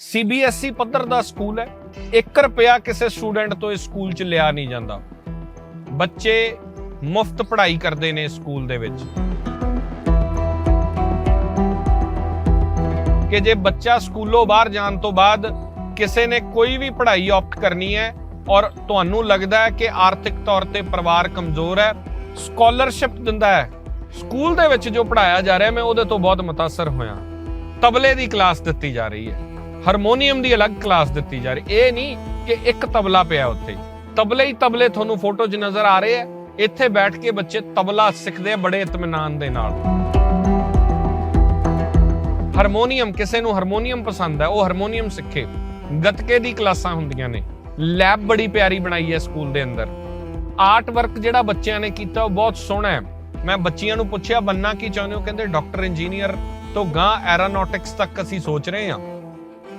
CBSE ਪੱਧਰ ਦਾ school ਹੈ। 1 ਰੁਪਿਆ ਕਿਸੇ ਸਟੂਡੈਂਟ ਤੋਂ ਇਸ ਸਕੂਲ 'ਚ ਲਿਆ ਨਹੀਂ ਜਾਂਦਾ। ਬੱਚੇ ਮੁਫਤ ਪੜ੍ਹਾਈ ਕਰਦੇ ਨੇ ਸਕੂਲ ਦੇ ਵਿੱਚ। ਕਿ ਜੇ ਬੱਚਾ ਸਕੂਲੋਂ ਬਾਹਰ ਜਾਣ ਤੋਂ ਬਾਅਦ ਕਿਸੇ ਨੇ ਕੋਈ ਵੀ ਪੜ੍ਹਾਈ ਆਪਟ ਕਰਨੀ ਹੈ ਔਰ ਤੁਹਾਨੂੰ ਲੱਗਦਾ ਹੈ ਕਿ ਆਰਥਿਕ ਤੌਰ ਤੇ ਪਰਿਵਾਰ ਕਮਜ਼ੋਰ ਹੈ, ਸਕਾਲਰਸ਼ਿਪ ਦਿੰਦਾ ਹੈ। ਸਕੂਲ ਦੇ ਵਿੱਚ ਜੋ ਪੜਾਇਆ ਜਾ ਰਿਹਾ, ਮੈਂ ਉਹਦੇ ਤੋਂ ਬਹੁਤ ਮੁਤਾਸਰ ਹੋਇਆ। ਤਬਲੇ ਦੀ ਕਲਾਸ ਦਿੱਤੀ ਜਾ ਰਹੀ ਹੈ। ਹਾਰਮੋਨੀਅਮ ਦੀ ਅਲੱਗ ਕਲਾਸ ਦਿੱਤੀ ਜਾ ਰਹੀ। ਇਹ ਨਹੀਂ ਕਿ ਇੱਕ ਤਬਲਾ ਪਿਆ ਉੱਥੇ। ਤਬਲੇ ਹੀ ਤਬਲੇ ਤੁਹਾਨੂੰ ਫੋਟੋ 'ਚ ਨਜ਼ਰ ਆ ਰਹੇ ਆ। ਇੱਥੇ ਬੈਠ ਕੇ ਬੱਚੇ ਤਬਲਾ ਸਿੱਖਦੇ ਆ ਬੜੇ ਇਤਮਨਾਨ ਦੇ ਨਾਲ। ਹਾਰਮੋਨੀਅਮ, ਕਿਸੇ ਨੂੰ ਹਾਰਮੋਨੀਅਮ ਪਸੰਦ ਹੈ ਉਹ ਹਾਰਮੋਨੀਅਮ ਸਿੱਖੇ। ਗੱਤਕੇ ਦੀ ਕਲਾਸਾਂ ਹੁੰਦੀਆਂ ਨੇ। ਲੈਬ ਬੜੀ ਪਿਆਰੀ ਬਣਾਈ ਹੈ ਸਕੂਲ ਦੇ ਅੰਦਰ। ਆਰਟ ਵਰਕ ਜਿਹੜਾ ਬੱਚਿਆਂ ਨੇ ਕੀਤਾ, ਉਹ ਬਹੁਤ ਸੋਹਣਾ ਹੈ। ਮੈਂ ਬੱਚਿਆਂ ਨੂੰ ਪੁੱਛਿਆ, ਬੰਨਾ ਕੀ ਚਾਹੁੰਦੇ ਹੋ? ਕਹਿੰਦੇ, ਡਾਕਟਰ ਇੰਜੀਨੀਅਰ ਤੋਂ ਗਾਂ ਐਰੋਨੌਟਿਕਸ ਤੱਕ ਅਸੀਂ ਸੋਚ ਰਹੇ ਹਾਂ।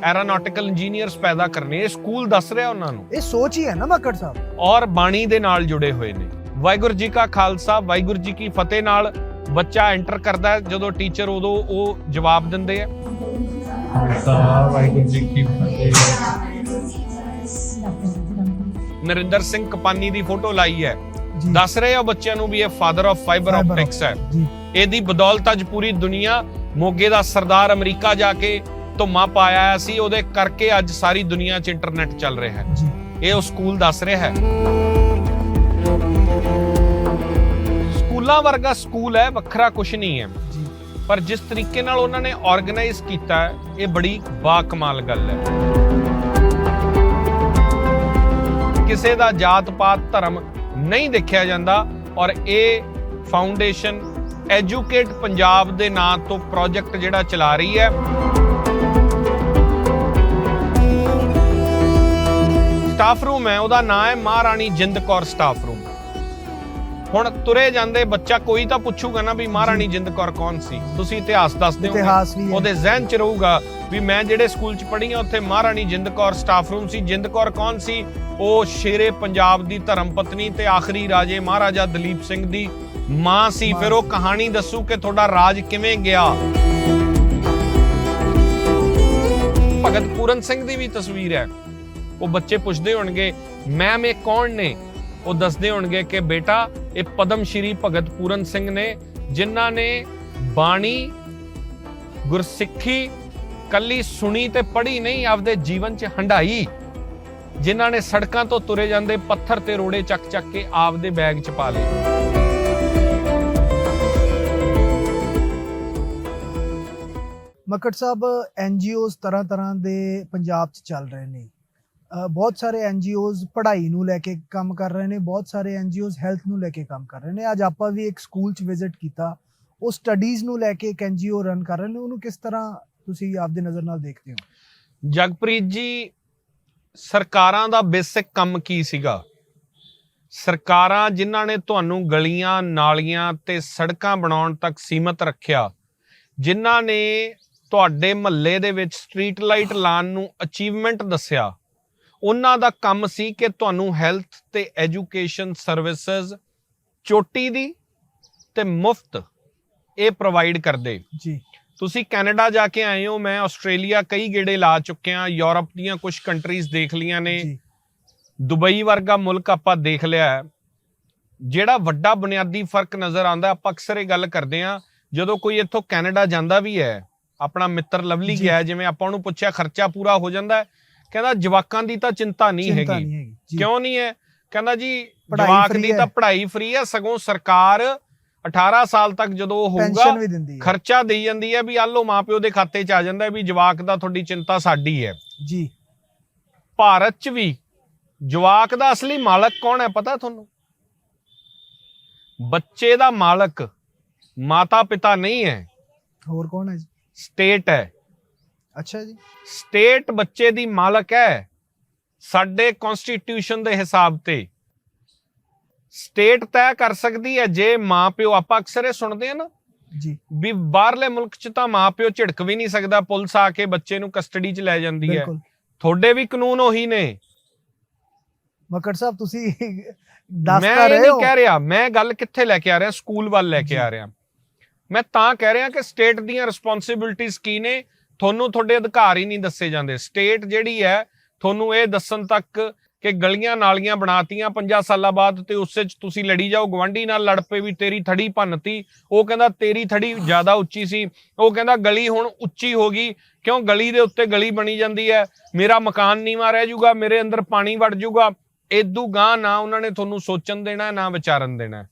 ਐਰੋਨੌਟਿਕਲ ਇੰਜੀਨੀਅਰਸ ਪੈਦਾ ਕਰਨੇ ਇਹ ਸਕੂਲ ਦੱਸ ਰਿਹਾ ਉਹਨਾਂ ਨੂੰ। ਇਹ ਸੋਚ ਹੀ ਹੈ ਨਾ ਮੱਕੜ ਸਾਹਿਬ। ਔਰ ਬਾਣੀ ਦੇ ਨਾਲ ਜੁੜੇ ਹੋਏ ਨੇ। ਵਾਹਿਗੁਰੂ ਜੀ ਕਾ ਖਾਲਸਾ ਵਾਹਿਗੁਰੂ ਜੀ ਕੀ ਫਤਿਹ ਨਾਲ ਬੱਚਾ ਐਂਟਰ ਕਰਦਾ ਹੈ ਜਦੋਂ ਟੀਚਰ ਉਦੋਂ ਉਹ ਜਵਾਬ ਦਿੰਦੇ ਆ। ਖਾਲਸਾ ਵਾਹਿਗੁਰੂ ਜੀ ਕੀ ਫਤਿਹ। ਨਰਿੰਦਰ ਸਿੰਘ ਕਪਾਨੀ ਦੀ ਫੋਟੋ ਲਾਈ ਹੈ। ਦੱਸ ਰਹੇ ਆ ਬੱਚਿਆਂ ਨੂੰ ਵੀ ਇਹ ਫਾਦਰ ਆਫ ਫਾਈਬਰ ਆਪਟਿਕਸ ਹੈ। ਇਹਦੀ ਬਦੌਲਤ ਅੱਜ ਪੂਰੀ ਦੁਨੀਆ ਮੋਗੇ ਦਾ ਸਰਦਾਰ ਅਮਰੀਕਾ ਜਾ ਕੇ ਧੁੰਮਾ ਪਾਇਆ ਸੀ ਉਹਦੇ ਕਰਕੇ ਅੱਜ ਸਾਰੀ ਦੁਨੀਆ 'ਚ ਇੰਟਰਨੈਟ ਚੱਲ ਰਿਹਾ ਹੈ। ਇਹ ਉਹ ਸਕੂਲ ਦੱਸ ਰਿਹਾ ਹੈ। ਸਕੂਲਾਂ ਵਰਗਾ ਸਕੂਲ ਹੈ ਵੱਖਰਾ ਕੁਝ ਨਹੀਂ ਹੈ। ਪਰ ਜਿਸ ਤਰੀਕੇ ਨਾਲ ਉਹਨਾਂ ਨੇ ਆਰਗੇਨਾਈਜ਼ ਕੀਤਾ ਹੈ ਇਹ ਬੜੀ ਬਾ ਕਮਾਲ ਗੱਲ ਹੈ। ਕਿਸੇ ਦਾ ਜਾਤ ਪਾਤ ਧਰਮ ਨਹੀਂ ਦੇਖਿਆ ਜਾਂਦਾ ਔਰ ਇਹ ਫਾਊਂਡੇਸ਼ਨ ਐਜੂਕੇਟ ਪੰਜਾਬ ਦੇ ਨਾਂ ਤੋਂ ਪ੍ਰੋਜੈਕਟ ਜਿਹੜਾ ਚਲਾ ਰਹੀ ਹੈ। ਸਟਾਫ ਰੂਮ ਹੈ ਉਹਦਾ ਨਾਮ ਹੈ ਮਹਾਰਾਣੀ ਜਿੰਦ ਕੌਰ ਸਟਾਫ ਰੂਮ ਹੁਣ ਤੁਰੇ ਜਾਂਦੇ ਬੱਚਾ ਕੋਈ ਤਾਂ ਪੁੱਛੂਗਾ ਨਾ ਵੀ ਮਹਾਰਾਣੀ ਜਿੰਦ ਕੌਰ ਕੌਣ ਸੀ? ਤੁਸੀਂ ਇਤਿਹਾਸ ਦੱਸ ਦਿਓ ਇਤਿਹਾਸ ਵੀ ਹੈ। ਉਹਦੇ ਜ਼ਿਹਨ ਚ ਰਹੂਗਾ ਵੀ ਮੈਂ ਜਿਹੜੇ ਸਕੂਲ ਚ ਪੜ੍ਹੀ ਆ ਉੱਥੇ ਮਹਾਰਾਣੀ ਜਿੰਦ ਕੌਰ ਸਟਾਫ ਰੂਮ ਸੀ। ਜਿੰਦ ਕੌਰ ਕੌਣ ਸੀ? ਉਹ ਸ਼ੇਰੇ ਪੰਜਾਬ ਦੀ ਧਰਮ ਪਤਨੀ ਤੇ ਆਖਰੀ ਰਾਜੇ ਮਹਾਰਾਜਾ ਦਲੀਪ ਸਿੰਘ ਦੀ ਮਾਂ ਸੀ। ਫਿਰ ਉਹ ਕਹਾਣੀ ਦੱਸੂ ਕਿ ਤੁਹਾਡਾ ਰਾਜ ਕਿਵੇਂ ਗਿਆ। ਭਗਤ ਪੂਰਨ ਸਿੰਘ ਦੀ ਵੀ ਤਸਵੀਰ ਹੈ। ਉਹ ਬੱਚੇ ਪੁੱਛਦੇ ਹੋਣਗੇ ਮੈਮ ਇਹ ਕੌਣ ਨੇ? ਉਹ ਦੱਸਦੇ ਹੋਣਗੇ ਕਿ ਬੇਟਾ, ਇਹ ਪਦਮ ਸ਼੍ਰੀ ਭਗਤ ਪੂਰਨ ਸਿੰਘ ਨੇ, ਜਿਨ੍ਹਾਂ ਨੇ ਬਾਣੀ, ਗੁਰਸਿੱਖੀ, ਕੱਲੀ ਸੁਣੀ ਤੇ ਪੜ੍ਹੀ ਨਹੀਂ, ਆਪਦੇ ਜੀਵਨ 'ਚ ਹੰਡਾਈ ਜਿਨ੍ਹਾਂ ਨੇ ਸੜਕਾਂ ਤੋਂ ਤੁਰੇ ਜਾਂਦੇ ਪੱਥਰ ਤੇ ਰੋੜੇ ਚੱਕ ਚੱਕ ਕੇ ਆਪਦੇ ਬੈਗ 'ਚ ਪਾ ਲਏ। ਮੱਕੜ ਸਾਹਿਬ ਐਨਜੀਓਜ਼ ਤਰ੍ਹਾਂ ਤਰ੍ਹਾਂ ਦੇ ਪੰਜਾਬ 'ਚ ਚੱਲ ਰਹੇ ਨੇ। ਬਹੁਤ ਸਾਰੇ ਐਨਜੀਓਜ਼ ਪੜ੍ਹਾਈ ਨੂੰ ਲੈ ਕੇ ਕੰਮ ਕਰ ਰਹੇ ਨੇ, ਬਹੁਤ ਸਾਰੇ ਐਨਜੀਓਜ਼ ਹੈਲਥ ਨੂੰ ਲੈ ਕੇ ਕੰਮ ਕਰ ਰਹੇ ਨੇ। ਅੱਜ ਆਪਾਂ ਵੀ ਇੱਕ ਸਕੂਲ 'ਚ ਵਿਜ਼ਿਟ ਕੀਤਾ, ਉਹ ਸਟੱਡੀਜ਼ ਨੂੰ ਲੈ ਕੇ ਇੱਕ ਐਨਜੀਓ ਰਨ ਕਰ ਰਹੇ ਨੇ। ਉਹਨੂੰ ਕਿਸ ਤਰ੍ਹਾਂ ਤੁਸੀਂ ਆਪਦੇ ਨਜ਼ਰ ਨਾਲ ਦੇਖਦੇ ਹੋ? ਜਗਪ੍ਰੀਤ ਜੀ, ਸਰਕਾਰਾਂ ਦਾ ਬੇਸਿਕ ਕੰਮ ਕੀ ਸੀਗਾ? ਸਰਕਾਰਾਂ ਜਿਨ੍ਹਾਂ ਨੇ ਤੁਹਾਨੂੰ ਗਲੀਆਂ, ਨਾਲੀਆਂ ਤੇ ਸੜਕਾਂ ਬਣਾਉਣ ਤੱਕ ਸੀਮਤ ਰੱਖਿਆ, ਜਿਨ੍ਹਾਂ ਨੇ ਤੁਹਾਡੇ ਮਹੱਲੇ ਦੇ ਵਿੱਚ ਸਟਰੀਟ ਲਾਈਟ ਲਾਉਣ ਨੂੰ ਅਚੀਵਮੈਂਟ ਦੱਸਿਆ ਉਹਨਾਂ ਦਾ ਕੰਮ ਸੀ ਕਿ ਤੁਹਾਨੂੰ ਹੈਲਥ ਤੇ ਐਜੂਕੇਸ਼ਨ ਸਰਵਿਸਿਜ਼ ਚੋਟੀ ਦੀ ਤੇ ਮੁਫਤ ਇਹ ਪ੍ਰੋਵਾਈਡ ਕਰਦੇ ਜੀ ਤੁਸੀਂ ਕੈਨੇਡਾ ਜਾ ਕੇ ਆਏ ਹੋ ਮੈਂ ਆਸਟ੍ਰੇਲੀਆ ਕਈ ਗੇੜੇ ਲਾ ਚੁੱਕਿਆ ਯੂਰਪ ਦੀਆਂ ਕੁਝ ਕੰਟਰੀਜ਼ ਦੇਖ ਲੀਆਂ ਨੇ ਦੁਬਈ ਵਰਗਾ ਮੁਲਕ ਆਪਾਂ ਦੇਖ ਲਿਆ ਹੈ। ਜਿਹੜਾ ਵੱਡਾ ਬੁਨਿਆਦੀ ਫ਼ਰਕ ਨਜ਼ਰ ਆਉਂਦਾ ਆਪਾਂ ਅਕਸਰ ਇਹ ਗੱਲ ਕਰਦੇ ਆ ਜਦੋਂ ਕੋਈ ਇੱਥੋਂ ਕੈਨੇਡਾ ਜਾਂਦਾ ਵੀ ਹੈ ਆਪਣਾ ਮਿੱਤਰ ਲਵਲੀ। ਗਿਆ ਜਿਵੇਂ ਆਪਾਂ ਉਹਨੂੰ ਪੁੱਛਿਆ ਖਰਚਾ ਪੂਰਾ ਹੋ ਜਾਂਦਾ ਹੈ? ਕਹਿੰਦਾ ਜਵਾਕਾਂ ਦੀ ਤਾਂ ਚਿੰਤਾ ਨਹੀਂ ਚਿੰਤਾ ਹੈਗੀ। ਨਹੀਂ ਹੈਗੀ ਜੀ। ਕਿਉਂ ਨਹੀਂ ਹੈ? ਕਹਿੰਦਾ ਜੀ ਪੜ੍ਹਾਈ ਜਵਾਕ free ਦੀ ਹੈ। ਤਾਂ ਪੜ੍ਹਾਈ ਫ੍ਰੀ ਹੈ ਸਗੋਂ ਸਰਕਾਰ 18 ਸਾਲ ਤੱਕ ਜਦੋਂ ਉਹ ਹੋਊਗਾ ਪੈਨਸ਼ਨ ਵੀ ਦਿੰਦੀ ਹੈ। ਖਰਚਾ ਦੇਈ ਜਾਂਦੀ ਹੈ ਵੀ ਆਹ ਮਾਪਿਓ ਦੇ ਖਾਤੇ 'ਚ ਆ ਜਾਂਦਾ ਹੈ ਵੀ ਜਵਾਕ ਦਾ ਤੁਹਾਡੀ ਚਿੰਤਾ ਸਾਡੀ ਹੈ। ਜੀ। ਭਾਰਤ 'ਚ ਵੀ ਜਵਾਕ ਦਾ ਅਸਲੀ ਮਾਲਕ ਕੌਣ ਹੈ ਪਤਾ ਤੁਹਾਨੂੰ? ਬੱਚੇ ਦਾ ਮਾਲਕ ਮਾਤਾ ਪਿਤਾ ਨਹੀਂ ਹੈ। ਹੋਰ ਕੌਣ ਹੈ ਜੀ? ਸਟੇਟ ਹੈ। ਅੱਛਾ ਜੀ। ਸਟੇਟ ਬੱਚੇ ਦੀ ਮਾਲਕ ਹੈ ਸਾਡੇ ਕਨਸਟੀਟਿਊਸ਼ਨ ਦੇ ਹਿਸਾਬ ਤੇ। ਸਟੇਟ ਤੈਅ ਕਰ ਸਕਦੀ ਹੈ ਜੇ ਮਾਪਿਓ ਆਪਾਂ ਅਕਸਰ ਇਹ ਸੁਣਦੇ ਆ ਨਾ ਜੀ। ਵੀ ਬਾਹਰਲੇ ਮੁਲਕ 'ਚ ਤਾਂ ਮਾਪਿਓ ਝਿੜਕ ਵੀ ਨਹੀਂ ਸਕਦਾ ਪੁਲਿਸ ਆ ਕੇ ਬੱਚੇ ਨੂੰ ਕਸਟਡੀ 'ਚ ਲੈ ਜਾਂਦੀ ਹੈ। ਬਿਲਕੁਲ। ਤੁਹਾਡੇ ਵੀ ਕਾਨੂੰਨ ਉਹੀ ਨੇ। ਮੱਕੜ ਸਾਹਿਬ ਤੁਸੀਂ ਦੱਸ ਮੈਂ ਤਾਂ ਰਹੇ ਨਹੀਂ ਹੋ। ਕਹਿ ਰਿਹਾ ਮੈਂ ਗੱਲ ਕਿੱਥੇ ਲੈ ਕੇ ਆ ਰਿਹਾ ਸਕੂਲ ਵੱਲ ਲੈ ਕੇ। ਆ ਰਿਹਾ। ਮੈਂ ਤਾਂ ਕਹਿ ਰਿਹਾ ਕਿ ਸਟੇਟ ਦੀਆਂ ਰਿਸਪੌਂਸਿਬਿਲਟੀਆਂ ਕੀ ਨੇ? ਤੁਹਾਨੂੰ ਤੁਹਾਡੇ ਅਧਿਕਾਰ ਹੀ ਨਹੀਂ ਦੱਸੇ ਜਾਂਦੇ। ਸਟੇਟ ਜਿਹੜੀ ਹੈ, ਤੁਹਾਨੂੰ ਇਹ ਦੱਸਣ ਤੱਕ ਕਿ ਗਲੀਆਂ ਨਾਲੀਆਂ ਬਣਾਤੀਆਂ 50 ਸਾਲਾਂ ਬਾਅਦ ਤੇ ਉਸ ਚ ਤੁਸੀਂ ਲੜੀ ਜਾਓ ਗਵਾਂਢੀ ਨਾਲ ਲੜ ਪਏ ਵੀ ਤੇਰੀ ਥੜੀ ਭੰਨਤੀ, ਉਹ ਕਹਿੰਦਾ ਤੇਰੀ ਥੜੀ ਜ਼ਿਆਦਾ ਉੱਚੀ ਸੀ, ਉਹ ਕਹਿੰਦਾ ਗਲੀ ਹੁਣ ਉੱਚੀ ਹੋ ਗਈ, ਕਿਉਂ ਗਲੀ ਦੇ ਉੱਤੇ ਗਲੀ ਬਣੀ ਜਾਂਦੀ ਹੈ? ਮੇਰਾ ਮਕਾਨ ਨੀਵਾਂ ਰਹਿ ਜਾਊਗਾ, ਮੇਰੇ ਅੰਦਰ ਪਾਣੀ ਵੜ ਜਾਊਗਾ। ਇਦੂ ਗਾਂ ਨਾ ਉਹਨਾਂ ਨੇ ਤੁਹਾਨੂੰ ਸੋਚਣ ਦੇਣਾ, ਨਾ ਵਿਚਾਰਨ ਦੇਣਾ।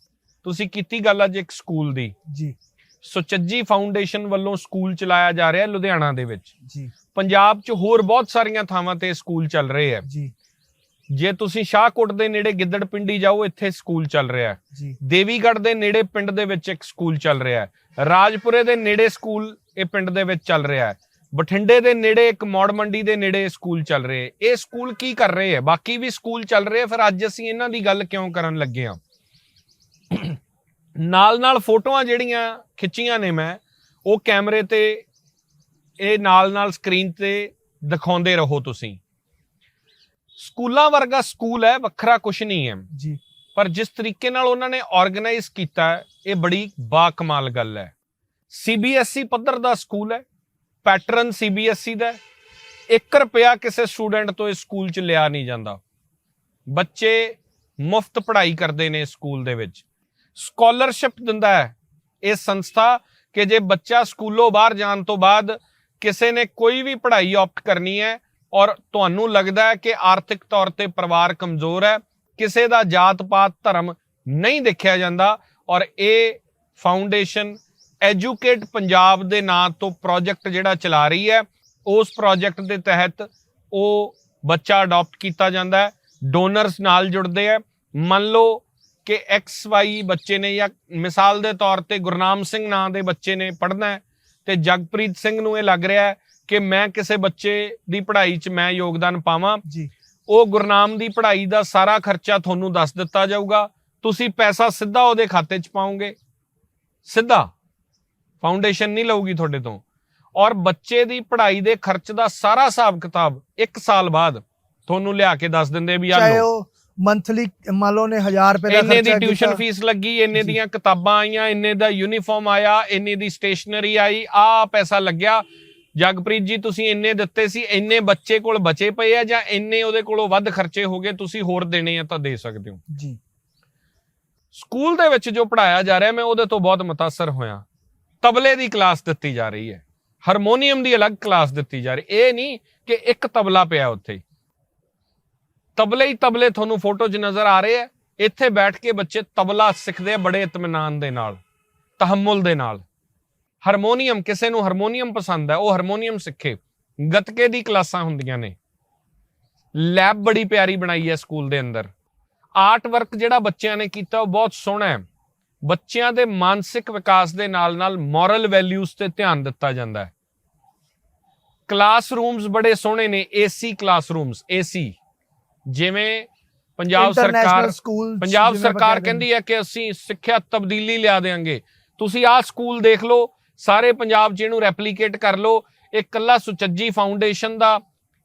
ਤੁਸੀਂ ਕੀਤੀ ਗੱਲ ਅੱਜ ਇੱਕ ਸਕੂਲ ਦੀ। ਜੀ। ਸੁਚੱਜੀ ਫਾਊਂਡੇਸ਼ਨ ਵੱਲੋਂ ਸਕੂਲ ਚਲਾਇਆ ਜਾ ਰਿਹਾ ਲੁਧਿਆਣਾ ਦੇ ਵਿੱਚ। ਜੀ। ਪੰਜਾਬ 'ਚ ਹੋਰ ਬਹੁਤ ਸਾਰੀਆਂ ਥਾਵਾਂ ਤੇ ਸਕੂਲ ਚੱਲ ਰਹੇ ਆ ਜੀ। ਜੇ ਤੁਸੀਂ ਸ਼ਾਹਕੋਟ ਦੇ ਨੇੜੇ ਗਿੱਦੜ ਪਿੰਡੀ ਜਾਓ ਇੱਥੇ ਸਕੂਲ ਚੱਲ ਰਿਹਾ ਹੈ। ਜੀ। ਦੇਵੀਗੜ੍ਹ ਦੇ ਨੇੜੇ ਪਿੰਡ ਦੇ ਵਿੱਚ ਇੱਕ ਸਕੂਲ ਚੱਲ ਰਿਹਾ ਹੈ। ਰਾਜਪੁਰੇ ਦੇ ਨੇੜੇ ਸਕੂਲ ਇਹ ਪਿੰਡ ਦੇ ਵਿੱਚ ਚੱਲ ਰਿਹਾ ਹੈ। ਬਠਿੰਡੇ ਦੇ ਨੇੜੇ ਇੱਕ ਮੌੜ ਮੰਡੀ ਦੇ ਨੇੜੇ ਸਕੂਲ ਚੱਲ ਰਹੇ। ਇਹ ਸਕੂਲ ਕੀ ਕਰ ਰਹੇ ਹੈ? ਬਾਕੀ ਵੀ ਸਕੂਲ ਚੱਲ ਰਹੇ ਆ ਫਿਰ ਅੱਜ ਅਸੀਂ ਇਹਨਾਂ ਦੀ ਗੱਲ ਕਿਉਂ ਕਰਨ ਲੱਗੇ ਹਾਂ? ਨਾਲ ਨਾਲ ਫੋਟੋਆਂ ਜਿਹੜੀਆਂ ਖਿੱਚੀਆਂ ਨੇ ਮੈਂ ਉਹ ਕੈਮਰੇ ਤੇ ਇਹ ਨਾਲ ਨਾਲ ਸਕਰੀਨ ਤੇ ਦਿਖਾਉਂਦੇ ਰਹੋ ਤੁਸੀਂ। ਸਕੂਲਾਂ ਵਰਗਾ ਸਕੂਲ ਹੈ ਵੱਖਰਾ ਕੁਝ ਨਹੀਂ ਹੈ। ਜੀ। ਪਰ ਜਿਸ ਤਰੀਕੇ ਨਾਲ ਉਹਨਾਂ ਨੇ ਆਰਗੇਨਾਈਜ਼ ਕੀਤਾ ਇਹ ਬੜੀ ਬਾਕਮਾਲ ਗੱਲ ਹੈ। ਸੀਬੀਐਸਈ E ਪੱਧਰ ਦਾ ਸਕੂਲ ਹੈ ਪੈਟਰਨ ਸੀਬੀਐਸਈ E ਦਾ 1 ਰੁਪਿਆ ਕਿਸੇ ਸਟੂਡੈਂਟ ਤੋਂ ਇਸ ਸਕੂਲ 'ਚ ਲਿਆ ਨਹੀਂ ਜਾਂਦਾ। ਬੱਚੇ ਮੁਫਤ ਪੜ੍ਹਾਈ ਕਰਦੇ ਨੇ ਸਕੂਲ ਦੇ ਵਿੱਚ। ਸਕਾਲਰਸ਼ਿਪ ਦਿੰਦਾ ਹੈ। ਇਹ ਸੰਸਥਾ ਕਿ ਜੇ ਬੱਚਾ ਸਕੂਲੋਂ ਬਾਹਰ ਜਾਣ ਤੋਂ ਬਾਅਦ ਕਿਸੇ ਨੇ ਕੋਈ ਵੀ ਪੜ੍ਹਾਈ ਆਪਟ ਕਰਨੀ ਹੈ ਔਰ ਤੁਹਾਨੂੰ ਲੱਗਦਾ ਹੈ ਕਿ ਆਰਥਿਕ ਤੌਰ ਤੇ ਪਰਿਵਾਰ ਕਮਜ਼ੋਰ ਹੈ, ਕਿਸੇ ਦਾ ਜਾਤ ਪਾਤ ਧਰਮ ਨਹੀਂ ਦੇਖਿਆ ਜਾਂਦਾ ਔਰ ਇਹ ਫਾਊਂਡੇਸ਼ਨ ਐਜੂਕੇਟ ਪੰਜਾਬ ਦੇ ਨਾਂ ਤੋਂ ਪ੍ਰੋਜੈਕਟ ਜਿਹੜਾ ਚਲਾ ਰਹੀ ਹੈ, ਉਸ ਪ੍ਰੋਜੈਕਟ ਦੇ ਤਹਿਤ ਉਹ ਬੱਚਾ ਅਡਾਪਟ ਕੀਤਾ ਜਾਂਦਾ ਹੈ, ਡੋਨਰਸ ਨਾਲ ਜੁੜਦੇ ਹੈ। ਮੰਨ ਲਓ ਕਿ XY ਬੱਚੇ ਨੇ ਜਾਂ ਮਿਸਾਲ ਦੇ ਤੌਰ ਤੇ ਗੁਰਨਾਮ ਸਿੰਘ ਨਾਂ ਦੇ ਬੱਚੇ ਨੇ ਪੜ੍ਹਨਾ ਹੈ ਤੇ ਜਗਪ੍ਰੀਤ ਸਿੰਘ ਨੂੰ ਇਹ ਲੱਗ ਰਿਹਾ ਹੈ ਕਿ ਮੈਂ ਕਿਸੇ ਬੱਚੇ ਦੀ ਪੜ੍ਹਾਈ 'ਚ ਮੈਂ ਯੋਗਦਾਨ ਪਾਵਾਂ। ਜੀ। ਉਹ ਗੁਰਨਾਮ ਦੀ ਪੜ੍ਹਾਈ ਦਾ ਸਾਰਾ ਖਰਚਾ ਤੁਹਾਨੂੰ ਦੱਸ ਦਿੱਤਾ ਜਾਊਗਾ। ਤੁਸੀਂ ਪੈਸਾ ਸਿੱਧਾ ਉਹਦੇ ਖਾਤੇ 'ਚ ਪਾਓਗੇ। ਸਿੱਧਾ। ਫਾਊਂਡੇਸ਼ਨ ਨਹੀਂ ਲਊਗੀ ਤੁਹਾਡੇ ਤੋਂ। ਔਰ ਬੱਚੇ ਦੀ ਪੜ੍ਹਾਈ ਦੇ ਖਰਚ ਦਾ ਸਾਰਾ ਹਿਸਾਬ ਕਿਤਾਬ 1 ਸਾਲ ਬਾਅਦ ਤੁਹਾਨੂੰ ਲਿਆ ਕੇ ਦੱਸ ਦਿੰਦੇ ਵੀ ਆ ਲਓ। ਮੰਥਲੀ ਮੰਨ ਲਓ ਨੇ 1000 ਰੁਪਏ ਦਾ ਇੰਨੇ ਦੀ ਖਰਚਾ ਟਿਊਸ਼ਨ ਕੀਤਾ। ਫੀਸ ਲੱਗੀ ਇੰਨੇ ਜੀ। ਦੀਆਂ ਕਿਤਾਬਾਂ ਆਈਆਂ ਇੰਨੇ ਦਾ ਯੂਨੀਫਾਰਮ ਆਇਆ ਇੰਨੇ ਦੀ ਸਟੇਸ਼ਨਰੀ ਆਈ ਆ ਪੈਸਾ ਲੱਗਿਆ ਜਗਪ੍ਰੀਤ ਜੀ ਤੁਸੀਂ ਇੰਨੇ ਦਿੱਤੇ ਸੀ ਇੰਨੇ ਬੱਚੇ ਕੋਲ ਬਚੇ ਪਏ ਆ ਜਾਂ ਇੰਨੇ ਉਹਦੇ ਕੋਲੋਂ ਵੱਧ ਖਰਚੇ ਹੋ ਗਏ ਤੁਸੀਂ ਹੋਰ ਦੇਣੇ ਆ ਤਾਂ ਦੇ ਸਕਦੇ ਹੋ ਜੀ ਸਕੂਲ ਦੇ ਵਿੱਚ ਜੋ ਪੜਾਇਆ ਜਾ ਰਿਹਾ ਮੈਂ ਉਹਦੇ ਤੋਂ ਬਹੁਤ متاثر ਹੋਇਆ ਤਬਲੇ ਦੀ ਕਲਾਸ ਦਿੱਤੀ ਜਾ ਰਹੀ ਹੈ ਹਾਰਮੋਨੀਅਮ ਦੀ ਅਲੱਗ ਕਲਾਸ ਦਿੱਤੀ ਜਾ ਰਹੀ ਇਹ ਨਹੀਂ ਕਿ ਇੱਕ ਤਬਲਾ ਪਿਆ ਉੱਥੇ ਤਬਲੇ ਹੀ ਤਬਲੇ ਤੁਹਾਨੂੰ ਫੋਟੋ 'ਚ ਨਜ਼ਰ ਆ ਰਹੇ ਆ। ਇੱਥੇ ਬੈਠ ਕੇ ਬੱਚੇ ਤਬਲਾ ਸਿੱਖਦੇ ਆ ਬੜੇ ਇਤਮਾਨਾਨ ਦੇ ਨਾਲ, ਤਹਮੁਲ ਦੇ ਨਾਲ। ਹਾਰਮੋਨੀਅਮ, ਕਿਸੇ ਨੂੰ ਹਾਰਮੋਨੀਅਮ ਪਸੰਦ ਹੈ ਉਹ ਹਾਰਮੋਨੀਅਮ ਸਿੱਖੇ। ਗੱਤਕੇ ਦੀ ਕਲਾਸਾਂ ਹੁੰਦੀਆਂ ਨੇ। ਲੈਬ ਬੜੀ ਪਿਆਰੀ ਬਣਾਈ ਹੈ ਸਕੂਲ ਦੇ ਅੰਦਰ। ਆਰਟ ਵਰਕ ਜਿਹੜਾ ਬੱਚਿਆਂ ਨੇ ਕੀਤਾ, ਉਹ ਬਹੁਤ ਸੋਹਣਾ ਹੈ। ਬੱਚਿਆਂ ਦੇ ਮਾਨਸਿਕ ਵਿਕਾਸ ਦੇ ਨਾਲ-ਨਾਲ ਮੋਰਲ ਵੈਲਿਊਜ਼ ਤੇ ਧਿਆਨ ਦਿੱਤਾ ਜਾਂਦਾ ਹੈ। ਕਲਾਸਰੂਮਸ ਬੜੇ ਸੋਹਣੇ ਨੇ, ਏਸੀ ਕਲਾਸਰੂਮਸ ਏਸੀ। ਜਿਵੇਂ ਪੰਜਾਬ ਸਰਕਾਰ ਪੰਜਾਬ ਸਰਕਾਰ ਕਹਿੰਦੀ ਹੈ। ਕਿ ਅਸੀਂ ਸਿੱਖਿਆ ਤਬਦੀਲੀ ਲਿਆ ਦੇਾਂਗੇ। ਤੁਸੀਂ ਆਹ ਸਕੂਲ ਦੇਖ ਲਓ ਸਾਰੇ ਪੰਜਾਬ 'ਚ ਇਹਨੂੰ ਰੈਪਲੀਕੇਟ ਕਰ ਲਓ। ਇਹ ਕੱਲਾ ਸੁਚੱਜੀ ਫਾਊਂਡੇਸ਼ਨ ਦਾ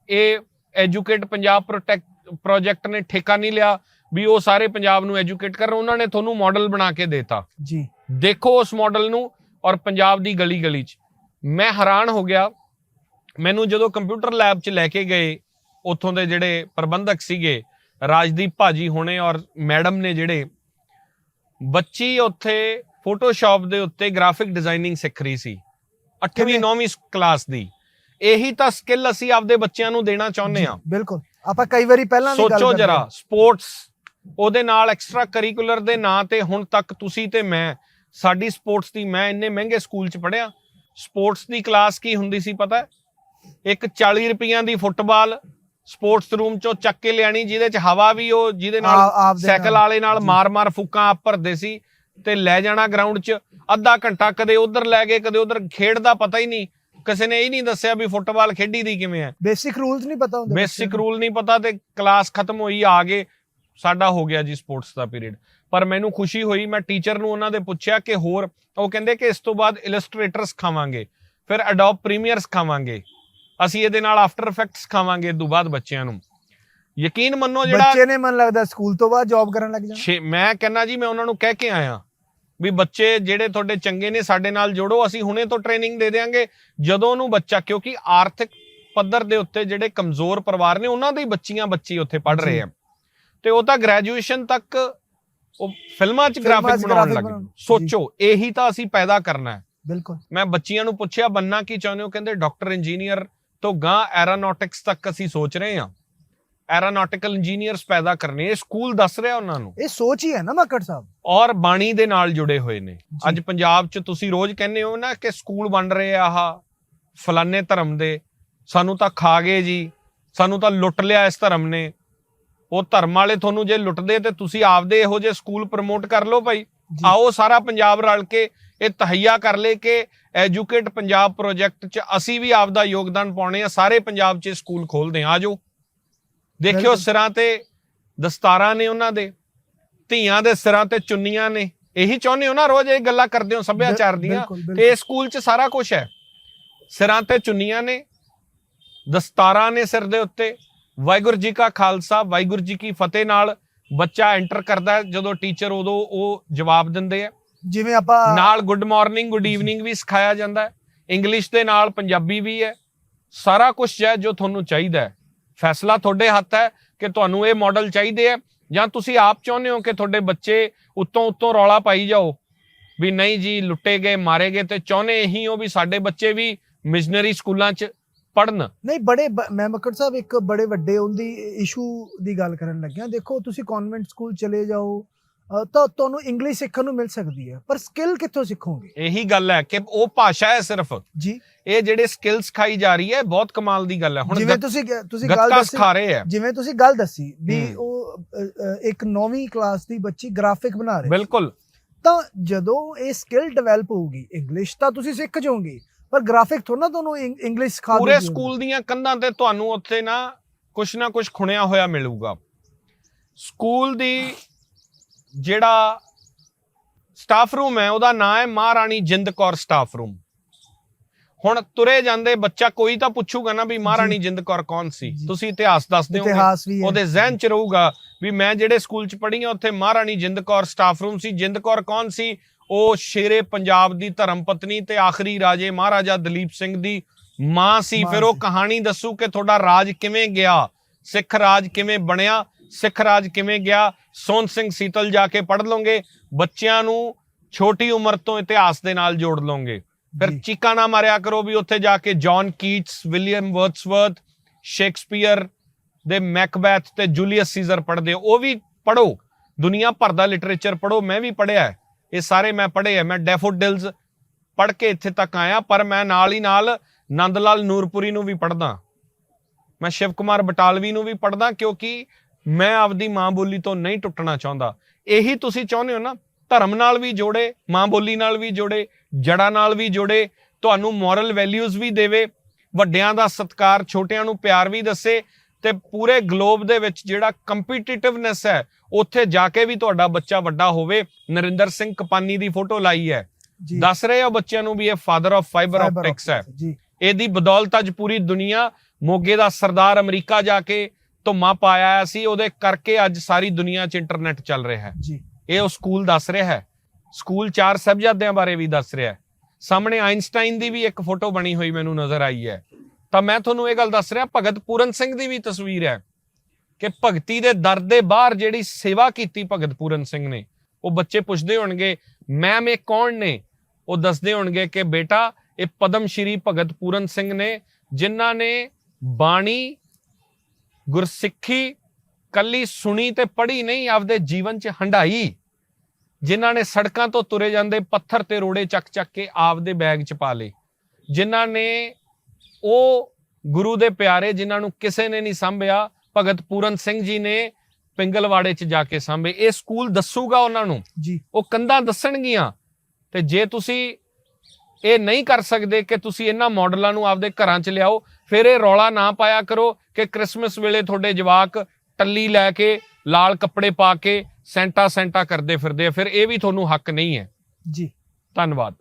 ਇਹ ਐਜੂਕੇਟ ਪੰਜਾਬ ਪ੍ਰੋਟੈਕਟ ਪ੍ਰੋਜੈਕਟ ਨੇ ਠੇਕਾ ਨਹੀਂ ਲਿਆ ਵੀ ਉਹ ਸਾਰੇ ਪੰਜਾਬ ਨੂੰ ਐਜੂਕੇਟ ਕਰਨ। ਉਹਨਾਂ ਨੇ ਤੁਹਾਨੂੰ ਮਾਡਲ ਬਣਾ ਕੇ ਦੇਤਾ। ਜੀ। ਦੇਖੋ ਉਸ ਮਾਡਲ ਨੂੰ ਔਰ ਪੰਜਾਬ ਦੀ ਗਲੀ ਗਲੀ 'ਚ। ਮੈਂ ਹੈਰਾਨ ਹੋ ਗਿਆ। ਮੈਨੂੰ ਜਦੋਂ ਕੰਪਿਊਟਰ ਲੈਬ 'ਚ ਲੈ ਕੇ ਗਏ ਉੱਥੋਂ ਦੇ ਜਿਹੜੇ ਪ੍ਰਬੰਧਕ ਸੀਗੇ ਰਾਜਦੀਪ ਭਾਜੀ ਹੋਣੇ ਔਰ ਮੈਡਮ ਨੇ ਜਿਹੜੇ ਬੱਚੀ ਉੱਥੇ ਫੋਟੋਸ਼ਾਪ ਦੇ ਉੱਤੇ ਗ੍ਰਾਫਿਕ ਡਿਜ਼ਾਈਨਿੰਗ ਸਿੱਖ ਰਹੀ ਸੀ 8ਵੀਂ ਕਿਵੇਂ? 9ਵੀਂ ਕਲਾਸ ਦੀ ਇਹੀ ਤਾਂ ਸਕਿੱਲ ਅਸੀਂ ਆਪਦੇ ਬੱਚਿਆਂ ਨੂੰ ਦੇਣਾ ਚਾਹੁੰਦੇ ਹਾਂ ਜੀ, ਬਿਲਕੁਲ ਆਪਾਂ ਕਈ ਵਾਰੀ ਪਹਿਲਾਂ ਦੀ ਗੱਲ ਸੋਚੋ ਜਰਾ। ਸਪੋਰਟਸ ਉਹਦੇ ਨਾਲ ਐਕਸਟਰਾ ਕਰਿਕੂਲਰ ਦੇ ਨਾਂ ਤੇ ਹੁਣ ਤੱਕ ਤੁਸੀਂ ਤੇ ਮੈਂ ਸਾਡੀ ਸਪੋਰਟਸ ਦੀ ਮੈਂ ਇੰਨੇ ਮਹਿੰਗੇ ਸਕੂਲ 'ਚ ਪੜਿਆ ਸਪੋਰਟਸ ਦੀ ਕਲਾਸ ਕੀ ਹੁੰਦੀ ਸੀ ਪਤਾ? ਇੱਕ 40 ਰੁਪਈਆਂ ਦੀ ਫੁੱਟਬਾਲ ਸਪੋਰਟਸ ਰੂਮ 'ਚੋਂ ਚੱਕ ਕੇ ਲਿਆਣੀ ਜਿਹਦੇ 'ਚ ਹਵਾ ਵੀ ਉਹ ਜਿਹਦੇ ਨਾਲ ਸਾਈਕਲ। ਵਾਲੇ ਨਾਲ। ਮਾਰ-ਮਾਰ ਫੂਕਾਂ ਭਰਦੇ ਸੀ ਤੇ ਲੈ ਜਾਣਾ ਗਰਾਊਂਡ 'ਚ ਅੱਧਾ ਘੰਟਾ ਕਦੇ ਉਧਰ ਲੈ ਗਏ ਕਦੇ ਉਧਰ ਖੇਡ ਦਾ ਪਤਾ ਹੀ ਨਹੀਂ ਕਿਸੇ ਨੇ ਇਹ ਨਹੀਂ ਦੱਸਿਆ ਵੀ ਫੁੱਟਬਾਲ ਖੇਡੀ ਦੀ ਕਿਵੇਂ ਹੈ ਬੇਸਿਕ ਰੂਲਸ ਨਹੀਂ ਪਤਾ ਹੁੰਦੇ ਬੇਸਿਕ। ਰੂਲ ਨਹੀਂ ਪਤਾ ਤੇ ਕਲਾਸ ਖਤਮ ਹੋਈ ਆ ਗਏ ਸਾਡਾ ਹੋ ਗਿਆ ਜੀ ਸਪੋਰਟਸ ਦਾ ਪੀਰੀਅਡ ਪਰ ਮੈਨੂੰ ਖੁਸ਼ੀ ਹੋਈ ਮੈਂ ਟੀਚਰ ਨੂੰ ਉਹਨਾਂ ਦੇ ਪੁੱਛਿਆ ਕਿ ਹੋਰ ਉਹ ਕਹਿੰਦੇ ਕਿ ਇਸ ਤੋਂ ਬਾਅਦ ਇਲਸਟ੍ਰੇਟਰ ਸਿਖਾਵਾਂਗੇ ਫਿਰ ਅਡੋਬ ਪ੍ਰੀਮੀਅਰ ਸਿਖਾਵਾਂਗੇ ਅਸੀਂ ਇਹਦੇ ਨਾਲ ਆਫਟਰ ਇਫੈਕਟਸ ਸਿਖਾਵਾਂਗੇ ਇਹ ਤੋਂ ਬਾਅਦ ਬੱਚਿਆਂ ਨੂੰ। ਯਕੀਨ ਮੰਨੋ ਜਿਹੜਾ ਬੱਚੇ ਨੇ ਮਨ ਲੱਗਦਾ ਸਕੂਲ ਤੋਂ ਬਾਅਦ ਜੌਬ ਕਰਨ ਲੱਗ ਜਾਣਾ। ਮੈਂ ਕਹਿੰਨਾ ਜੀ ਮੈਂ ਉਹਨਾਂ ਨੂੰ ਕਹਿ ਕੇ ਆਇਆ ਵੀ ਬੱਚੇ ਜਿਹੜੇ ਤੁਹਾਡੇ ਚੰਗੇ ਨੇ ਸਾਡੇ ਨਾਲ ਜੋੜੋ ਅਸੀਂ ਹੁਣੇ ਤੋਂ ਟ੍ਰੇਨਿੰਗ ਦੇ ਦੇਵਾਂਗੇ ਜਦੋਂ ਉਹਨੂੰ ਬੱਚਾ ਕਿਉਂਕਿ ਆਰਥਿਕ ਪੱਧਰ ਦੇ ਉੱਤੇ ਜਿਹੜੇ ਕਮਜ਼ੋਰ ਪਰਿਵਾਰ ਨੇ ਉਹਨਾਂ ਦੇ ਬੱਚੀਆਂ ਬੱਚੀ ਉੱਥੇ ਪੜ ਰਹੇ ਆ। ਤੇ ਉਹ ਤਾਂ ਗ੍ਰੈਜੂਏਸ਼ਨ ਤੱਕ ਉਹ ਫਿਲਮਾਂ 'ਚ ਗ੍ਰਾਫਿਕ ਬਣਾਉਣ ਲੱਗ ਸੋਚੋ ਇਹੀ ਤਾਂ ਅਸੀਂ ਪੈਦਾ ਕਰਨਾ ਹੈ। ਬਿਲਕੁਲ। ਮੈਂ ਬੱਚੀਆਂ ਨੂੰ ਪੁੱਛਿਆ ਬੰਨਾ ਕੀ ਚਾਹੁੰਦੇ ਹੋ? ਕਹਿੰਦੇ ਡਾਕਟਰ ਇੰਜੀਨੀਅਰ ਤੋਂ ਗਾਂ ਐਰੋਨੌਟਿਕਸ ਤੱਕ ਅਸੀਂ ਸੋਚ ਰਹੇ ਹਾਂ। ਐਰੋਨੌਟਿਕਲ ਇੰਜੀਨੀਅਰਸ ਪੈਦਾ ਕਰਨੇ ਇਹ ਸਕੂਲ ਦੱਸ ਰਿਹਾ ਉਹਨਾਂ ਨੂੰ। ਇਹ ਸੋਚ ਹੀ ਹੈ ਨਾ ਮੱਕੜ ਸਾਹਿਬ। ਔਰ ਬਾਣੀ ਦੇ ਨਾਲ ਜੁੜੇ ਹੋਏ ਨੇ। ਅੱਜ ਪੰਜਾਬ 'ਚ ਤੁਸੀਂ ਰੋਜ਼ ਕਹਿੰਦੇ ਹੋ ਨਾ ਕਿ ਸਕੂਲ ਬਣ ਰਹੇ ਆ ਆਹ ਫਲਾਨੇ ਧਰਮ ਦੇ। ਸਾਨੂੰ ਤਾਂ ਖਾ ਗਏ ਜੀ। ਸਾਨੂੰ ਤਾਂ ਲੁੱਟ ਲਿਆ ਇਸ ਧਰਮ ਨੇ। ਉਹ ਧਰਮ ਵਾਲੇ ਤੁਹਾਨੂੰ ਜੇ ਲੁੱਟਦੇ ਤੇ ਤੁਸੀਂ ਆਪਦੇ ਇਹੋ ਜਿਹੇ ਸਕੂਲ ਪ੍ਰਮੋਟ ਕਰ ਲਓ ਭਾਈ। ਆਓ ਸਾਰਾ ਪੰਜਾਬ ਰਲ ਕੇ ਇਹ ਤਹਈਆ ਕਰ ਲੇ ਕਿ ਐਜੂਕੇਟ ਪੰਜਾਬ ਪ੍ਰੋਜੈਕਟ 'ਚ ਅਸੀਂ ਵੀ ਆਪਦਾ ਯੋਗਦਾਨ ਪਾਉਣੇ ਆ ਸਾਰੇ ਪੰਜਾਬ 'ਚ ਸਕੂਲ ਖੋਲਦੇ ਆ ਆਜੋ ਦੇਖਿਓ। ਸਿਰਾਂ ਤੇ ਦਸਤਾਰਾਂ ਨੇ ਉਹਨਾਂ ਦੇ ਧੀਆਂ ਦੇ ਸਿਰਾਂ ਤੇ ਚੁੰਨੀਆਂ ਨੇ ਇਹੀ ਚਾਹੁੰਦੇ ਹੋ ਨਾ ਰੋਜ਼ ਇਹ ਗੱਲਾਂ ਕਰਦੇ ਹੋ ਸੱਭਿਆਚਾਰ ਦੀਆਂ। ਤੇ ਇਹ ਸਕੂਲ 'ਚ ਸਾਰਾ ਕੁਝ ਹੈ। ਸਿਰਾਂ ਤੇ ਚੁੰਨੀਆਂ ਨੇ ਦਸਤਾਰਾਂ ਨੇ ਸਿਰ ਦੇ ਉੱਤੇ। ਵਾਹਿਗੁਰੂ ਜੀ ਕਾ ਖਾਲਸਾ ਵਾਹਿਗੁਰੂ ਜੀ ਕੀ ਫਤਿਹ ਨਾਲ ਬੱਚਾ ਐਂਟਰ ਕਰਦਾ ਜਦੋਂ ਟੀਚਰ ਉਦੋਂ ਉਹ ਜਵਾਬ ਦਿੰਦੇ ਆ। ਜਿਵੇਂ ਆਪਾਂ ਨਾਲ ਗੁੱਡ ਮਾਰਨਿੰਗ ਗੁੱਡ ਈਵਨਿੰਗ ਵੀ ਸਿਖਾਇਆ ਜਾਂਦਾ ਹੈ। ਇੰਗਲਿਸ਼ ਦੇ ਨਾਲ ਪੰਜਾਬੀ ਵੀ ਹੈ। ਸਾਰਾ ਕੁਝ ਹੈ ਜੋ ਤੁਹਾਨੂੰ ਚਾਹੀਦਾ ਹੈ। ਫੈਸਲਾ ਤੁਹਾਡੇ ਹੱਥ ਹੈ ਕਿ ਤੁਹਾਨੂੰ ਇਹ ਮਾਡਲ ਚਾਹੀਦੇ ਆ ਜਾਂ ਤੁਸੀਂ ਆਪ ਚਾਹੁੰਦੇ ਹੋ ਕਿ ਤੁਹਾਡੇ ਬੱਚੇ ਉੱਤੋਂ ਉੱਤੋਂ ਰੌਲਾ ਪਾਈ ਜਾਓ। ਵੀ ਨਹੀਂ ਜੀ ਲੁੱਟੇ ਗਏ ਮਾਰੇ ਗਏ ਤੇ ਚਾਹੁੰਦੇ ਇਹੀ ਹੋ ਵੀ ਸਾਡੇ ਬੱਚੇ ਵੀ ਮਿਸ਼ਨਰੀ ਸਕੂਲਾਂ 'ਚ ਪੜਨ ਨਹੀਂ ਬੜੇ ਮੈਂ ਮੱਕੜ ਸਾਹਿਬ ਇੱਕ ਬੜੇ ਵੱਡੇ ਉਹਦੀ ਇਸ਼ੂ ਦੀ ਗੱਲ ਕਰਨ ਲੱਗਿਆ। ਦੇਖੋ ਤੁਸੀਂ ਕਨਵੈਂਟ ਸਕੂਲ ਚਲੇ ਜਾਓ ਤਾਂ ਤੁਹਾਨੂੰ ਇੰਗਲਿਸ਼ ਸਿੱਖਣ ਨੂੰ ਮਿਲ ਸਕਦੀ ਹੈ ਪਰ ਸਕਿੱਲ ਕਿੱਥੋਂ ਸਿੱਖੋਗੇ? ਇਹੀ ਗੱਲ ਹੈ ਕਿ ਉਹ ਭਾਸ਼ਾ ਹੈ ਸਿਰਫ। ਜੀ। ਇਹ ਜਿਹੜੇ ਸਕਿੱਲ ਸਿਖਾਈ ਜਾ ਰਹੀ ਹੈ ਬਹੁਤ ਕਮਾਲ ਦੀ ਗੱਲ ਹੈ। ਹੁਣ ਜਿਵੇਂ ਤੁਸੀਂ ਤੁਸੀਂ ਗੱਲ ਗੱਤਕਾ ਦੱਸੀ ਸਿਖਾ ਰਹੇ ਹੈ। ਜਿਵੇਂ ਤੁਸੀਂ ਗੱਲ ਦੱਸੀ ਵੀ। ਉਹ ਅ, ਅ, ਇੱਕ 9ਵੀਂ ਕਲਾਸ ਦੀ ਬੱਚੀ ਗ੍ਰਾਫਿਕ ਬਣਾ ਰਹੀ ਬਿਲਕੁਲ। ਤਾਂ ਜਦੋਂ ਇਹ ਸਕਿੱਲ ਡਿਵੈਲਪ ਹੋਊਗੀ ਇੰਗਲਿਸ਼ ਤਾਂ ਤੁਸੀਂ ਸਿੱਖ ਜਾਓਗੇ ਪਰ ਗ੍ਰਾਫਿਕ ਥੋੜਾ ਤੁਹਾਨੂੰ ਇੰਗ- ਇੰਗਲਿਸ਼ ਸਿਖਾ ਪੂਰੇ ਸਕੂਲ ਦੀਆਂ ਕੰਧਾਂ ਤੇ ਤੁਹਾਨੂੰ ਉੱਥੇ ਨਾ ਕੁਛ ਨਾ ਕੁਛ ਖੁਣਿਆ ਹੋਇਆ ਮਿਲੂਗਾ। ਸਕੂਲ ਦੀ ਜਿਹੜਾ ਸਟਾਫ ਰੂਮ ਹੈ ਉਹਦਾ ਨਾਮ ਹੈ ਮਹਾਰਾਣੀ ਜਿੰਦ ਕੌਰ ਸਟਾਫ ਰੂਮ ਹੁਣ ਤੁਰੇ ਜਾਂਦੇ ਬੱਚਾ ਕੋਈ ਤਾਂ ਪੁੱਛੂਗਾ ਨਾ ਵੀ ਮਹਾਰਾਣੀ ਜਿੰਦ ਕੌਰ ਕੌਣ ਸੀ। ਤੁਸੀਂ ਇਤਿਹਾਸ ਦੱਸਦੇ ਹੋ ਇਤਿਹਾਸ ਵੀ ਹੈ। ਉਹਦੇ ਜ਼ਿਹਨ ਚ ਰਹੂਗਾ ਵੀ ਮੈਂ ਜਿਹੜੇ ਸਕੂਲ ਚ ਪੜ੍ਹੀ ਆ ਉੱਥੇ ਮਹਾਰਾਣੀ ਜਿੰਦ ਕੌਰ ਸਟਾਫ ਰੂਮ ਸੀ। ਜਿੰਦ ਕੌਰ ਕੌਣ ਸੀ? ਉਹ ਸ਼ੇਰੇ ਪੰਜਾਬ ਦੀ ਧਰਮ ਪਤਨੀ ਤੇ ਆਖਰੀ ਰਾਜੇ ਮਹਾਰਾਜਾ ਦਲੀਪ ਸਿੰਘ ਦੀ ਮਾਂ ਸੀ। ਫਿਰ ਉਹ। ਕਹਾਣੀ ਦੱਸੂ ਕਿ ਤੁਹਾਡਾ ਰਾਜ ਕਿਵੇਂ ਗਿਆ ਸਿੱਖ ਰਾਜ ਕਿਵੇਂ ਬਣਿਆ ਸਿੱਖ ਰਾਜ ਕਿਵੇਂ ਗਿਆ? ਸੋਨ ਸਿੰਘ ਸੀਤਲ ਜਾ ਕੇ ਪੜ੍ਹ ਲਓਗੇ। ਬੱਚਿਆਂ ਨੂੰ ਛੋਟੀ ਉਮਰ ਤੋਂ ਇਤਿਹਾਸ ਦੇ ਨਾਲ ਜੋੜ ਲਓਗੇ। ਫਿਰ। ਚੀਕਾ ਨਾ ਮਾਰਿਆ ਕਰੋ ਵੀ ਉੱਥੇ ਜਾ ਕੇ John Keats William Wordsworth Shakespeare ਦੇ ਮੈਕਬੈਥ ਤੇ ਜੂਲੀਅਸ ਸੀਜ਼ਰ ਪੜ੍ਹਦੇ ਉਹ ਵੀ ਪੜੋ ਦੁਨੀਆ ਭਰ ਦਾ ਲਿਟਰੇਚਰ ਪੜੋ ਮੈਂ ਵੀ ਪੜਿਆ ਹੈ। ਇਹ ਸਾਰੇ ਮੈਂ ਪੜ੍ਹੇ ਆ ਮੈਂ ਡੈਫੋਡਿਲਸ ਪੜ੍ਹ ਕੇ ਇੱਥੇ ਤੱਕ ਆਇਆ ਪਰ ਮੈਂ ਨਾਲ ਹੀ ਨਾਲ ਨੰਦ ਲਾਲ ਨੂਰਪੁਰੀ ਨੂੰ ਵੀ ਪੜ੍ਹਦਾ। ਮੈਂ ਸ਼ਿਵ ਕੁਮਾਰ ਬਟਾਲਵੀ ਨੂੰ ਵੀ ਪੜ੍ਹਦਾ ਕਿਉਂਕਿ ਮੈਂ ਆਪਦੀ ਮਾਂ ਬੋਲੀ ਤੋਂ ਨਹੀਂ ਟੁੱਟਣਾ ਚਾਹੁੰਦਾ। ਇਹੀ ਤੁਸੀਂ ਚਾਹੁੰਦੇ ਹੋ ਨਾ? ਧਰਮ ਨਾਲ ਵੀ ਜੋੜੇ ਮਾਂ ਬੋਲੀ ਨਾਲ ਵੀ ਜੋੜੇ ਜੜਾਂ ਨਾਲ ਵੀ ਜੋੜੇ ਤੁਹਾਨੂੰ ਮੋਰਲ ਵੈਲਿਊਜ਼ ਵੀ ਦੇਵੇ ਵੱਡਿਆਂ ਦਾ ਸਤਿਕਾਰ ਛੋਟਿਆਂ ਨੂੰ ਪਿਆਰ ਵੀ ਦੱਸੇ ਤੇ ਪੂਰੇ ਗਲੋਬ ਦੇ ਵਿੱਚ ਜਿਹੜਾ ਕੰਪੀਟੀਟਿਵਨੈਸ ਹੈ ਉੱਥੇ ਜਾ ਕੇ ਵੀ ਤੁਹਾਡਾ ਬੱਚਾ ਵੱਡਾ ਹੋਵੇ। ਨਰਿੰਦਰ ਸਿੰਘ ਕਪਾਨੀ ਦੀ ਫੋਟੋ ਲਾਈ ਹੈ। ਦੱਸ ਰਹੇ ਹੋ ਬੱਚਿਆਂ ਨੂੰ ਵੀ ਇਹ ਫਾਦਰ ਆਫ ਫਾਈਬਰ ਆਪਟਿਕਸ ਹੈ। ਇਹਦੀ ਬਦੌਲਤ ਅੱਜ ਪੂਰੀ ਦੁਨੀਆ ਮੋਗੇ ਦਾ ਸਰਦਾਰ ਅਮਰੀਕਾ ਜਾ ਕੇ ਧੁੰਮਾ ਪਾਇਆ ਸੀ ਉਹਦੇ ਕਰਕੇ ਅੱਜ ਸਾਰੀ ਦੁਨੀਆ 'ਚ ਇੰਟਰਨੈਟ ਚੱਲ ਰਿਹਾ ਹੈ। ਜੀ। ਇਹ ਉਹ ਸਕੂਲ ਦੱਸ ਰਿਹਾ ਹੈ। ਸਕੂਲ ਚਾਰ ਸਾਹਿਬਜ਼ਾਦਿਆਂ ਬਾਰੇ ਵੀ ਦੱਸ ਰਿਹਾ ਹੈ। ਸਾਹਮਣੇ ਆਇਨਸਟਾਈਨ ਦੀ ਵੀ ਇੱਕ ਫੋਟੋ ਬਣੀ ਹੋਈ ਮੈਨੂੰ ਨਜ਼ਰ ਆਈ ਹੈ। ਤਾਂ ਮੈਂ ਤੁਹਾਨੂੰ ਇਹ ਗੱਲ ਦੱਸ ਰਿਹਾ ਭਗਤ ਪੂਰਨ ਸਿੰਘ ਦੀ ਵੀ ਤਸਵੀਰ ਹੈ ਕਿ ਭਗਤੀ ਦੇ ਦਰ ਦੇ ਬਾਹਰ ਜਿਹੜੀ ਸੇਵਾ ਕੀਤੀ ਭਗਤ ਪੂਰਨ ਸਿੰਘ ਨੇ ਉਹ ਬੱਚੇ ਪੁੱਛਦੇ ਹੋਣਗੇ ਮੈਮ ਇਹ ਕੌਣ ਨੇ? ਉਹ ਦੱਸਦੇ ਹੋਣਗੇ ਕਿ ਬੇਟਾ ਇਹ ਪਦਮ ਸ਼੍ਰੀ ਭਗਤ ਪੂਰਨ ਸਿੰਘ ਨੇ ਜਿਨ੍ਹਾਂ ਨੇ ਬਾਣੀ ਗੁਰਸਿੱਖੀ ਕੱਲੀ ਸੁਣੀ ਤੇ ਪੜ੍ਹੀ ਨਹੀਂ ਆਪਦੇ ਜੀਵਨ 'ਚ ਹੰਡਾਈ ਜਿਨ੍ਹਾਂ ਨੇ ਸੜਕਾਂ ਤੋਂ ਤੁਰੇ ਜਾਂਦੇ ਪੱਥਰ ਤੇ ਰੋੜੇ ਚੱਕ ਚੱਕ ਕੇ ਆਪਦੇ ਬੈਗ 'ਚ ਪਾ ਲਏ। ਜਿਨ੍ਹਾਂ ਨੇ ਉਹ ਗੁਰੂ ਦੇ ਪਿਆਰੇ ਜਿਨ੍ਹਾਂ ਨੂੰ ਕਿਸੇ ਨੇ ਨਹੀਂ ਸੰਭਿਆ ਭਗਤ ਪੂਰਨ ਸਿੰਘ ਜੀ ਨੇ ਪਿੰਗਲਵਾੜੇ 'ਚ ਜਾ ਕੇ ਸੰਭੇ। ਇਹ ਸਕੂਲ ਦੱਸੂਗਾ ਉਹਨਾਂ ਨੂੰ। ਜੀ। ਉਹ ਕੰਧਾਂ ਦੱਸਣਗੀਆਂ। ਤੇ ਜੇ ਤੁਸੀਂ ਇਹ ਨਹੀਂ ਕਰ ਸਕਦੇ ਕਿ ਤੁਸੀਂ ਇਹਨਾਂ ਮਾਡਲਾਂ ਨੂੰ ਆਪਦੇ ਘਰਾਂ 'ਚ ਲਿਆਓ। ਫਿਰ ਇਹ ਰੌਲਾ ਨਾ ਪਾਇਆ ਕਰੋ ਕਿ ਕ੍ਰਿਸਮਸ ਵੇਲੇ ਤੁਹਾਡੇ ਜਵਾਕ ਟੱਲੀ ਲੈ ਕੇ ਲਾਲ ਕੱਪੜੇ ਪਾ ਕੇ ਸੈਂਟਾ ਸੈਂਟਾ ਕਰਦੇ ਫਿਰਦੇ ਆ। ਫਿਰ ਇਹ ਵੀ ਤੁਹਾਨੂੰ ਹੱਕ ਨਹੀਂ ਹੈ। ਜੀ। ਧੰਨਵਾਦ।